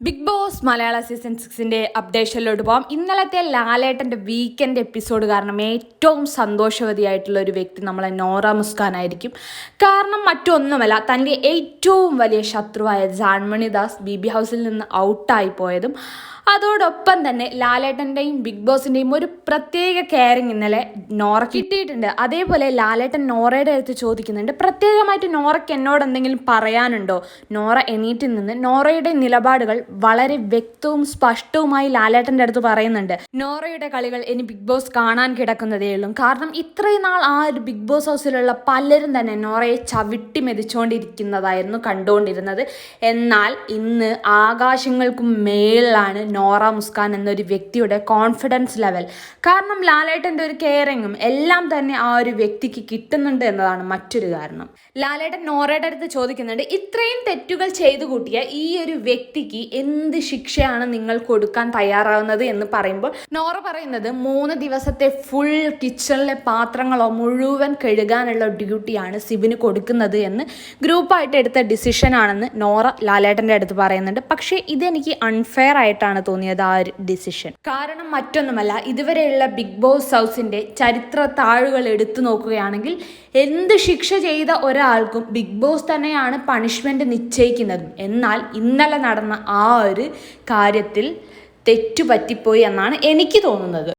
Big Boss മലയാള season സിക്സിന്റെ അപ്ഡേഷനിലോട്ട് പോകാം ഇന്നലത്തെ ലാലേട്ടന്റെ വീക്കെൻഡ് എപ്പിസോഡ് കാരണം ഏറ്റവും സന്തോഷവതിയായിട്ടുള്ള ഒരു വ്യക്തി നമ്മളെ നോറ മുസ്കാനായിരിക്കും കാരണം മറ്റൊന്നുമല്ല തന്റെ ഏറ്റവും വലിയ ശത്രുവായ ജാൻമണി ദാസ് ബി ബി ഹൗസിൽ നിന്ന് ഔട്ടായി പോയതും അതോടൊപ്പം തന്നെ ലാലേട്ടന്റെയും ബിഗ് ബോസിന്റെയും ഒരു പ്രത്യേക കെയറിങ് ഇന്നലെ നോറ കിട്ടിയിട്ടുണ്ട്. അതേപോലെ ലാലേട്ടൻ നോറയുടെ അടുത്ത് ചോദിക്കുന്നുണ്ട് പ്രത്യേകമായിട്ട് നോറയ്ക്ക് എന്നോട് എന്തെങ്കിലും പറയാനുണ്ടോ? നോറ എണീറ്റിൽ നിന്ന് നോറയുടെ നിലപാടുകൾ വളരെ വ്യക്തവും സ്പഷ്ടവുമായി ലാലേട്ടന്റെ അടുത്ത് പറയുന്നുണ്ട്. നോറയുടെ കളികൾ ഇനി ബിഗ് ബോസ് കാണാൻ കിടക്കുന്നതേ ഉള്ളൂ. കാരണം ഇത്രയും നാൾ ആ ഒരു ബിഗ് ബോസ് ഹൗസിലുള്ള പലരും തന്നെ നോറയെ ചവിട്ടി മെതിച്ചുകൊണ്ടിരിക്കുന്നതായിരുന്നു കണ്ടുകൊണ്ടിരുന്നത്. എന്നാൽ ഇന്ന് ആകാശങ്ങൾക്കും മേളിലാണ് നോറ മുസ്കാൻ എന്നൊരു വ്യക്തിയുടെ കോൺഫിഡൻസ് ലെവൽ കാരണം ലാലേട്ടന്റെ ഒരു കെയറിങ്ങും എല്ലാം തന്നെ ആ ഒരു വ്യക്തിക്ക് കിട്ടുന്നുണ്ട് എന്നതാണ് മറ്റൊരു കാരണം. ലാലേട്ടൻ നോറയുടെ അടുത്ത് ചോദിക്കുന്നുണ്ട് ഇത്രയും തെറ്റുകൾ ചെയ്തു കൂട്ടിയ ഈ ഒരു വ്യക്തിക്ക് എന്ത് ശിക്ഷയാണ് നിങ്ങൾ കൊടുക്കാൻ തയ്യാറാവുന്നത് എന്ന് പറയുമ്പോൾ നോറ പറയുന്നത് മൂന്ന് ദിവസത്തെ ഫുൾ കിച്ചണിലെ പാത്രങ്ങളോ മുഴുവൻ കഴുകാനുള്ള ഡ്യൂട്ടിയാണ് സിബിന് കൊടുക്കുന്നത് എന്ന് ഗ്രൂപ്പായിട്ട് എടുത്ത ഡിസിഷൻ ആണെന്ന് നോറ ലാലേട്ടന്റെ അടുത്ത് പറയുന്നുണ്ട്. പക്ഷേ ഇതെനിക്ക് അൺഫെയർ ആയിട്ടാണ് തോന്നിയത് ആ ഒരു ഡിസിഷൻ കാരണം മറ്റൊന്നുമല്ല ഇതുവരെയുള്ള ബിഗ് ബോസ് ഹൗസിന്റെ ചരിത്ര താഴുകൾ എടുത്തു നോക്കുകയാണെങ്കിൽ എന്ത് ശിക്ഷ ചെയ്ത ഒരാൾക്കും ബിഗ് ബോസ് തന്നെയാണ് പണിഷ്മെന്റ് നിശ്ചയിക്കുന്നതും. എന്നാൽ ഇന്നലെ നടന്ന ആ ഒരു കാര്യത്തിൽ തെറ്റുപറ്റിപ്പോയി എന്നാണ് എനിക്ക് തോന്നുന്നത്.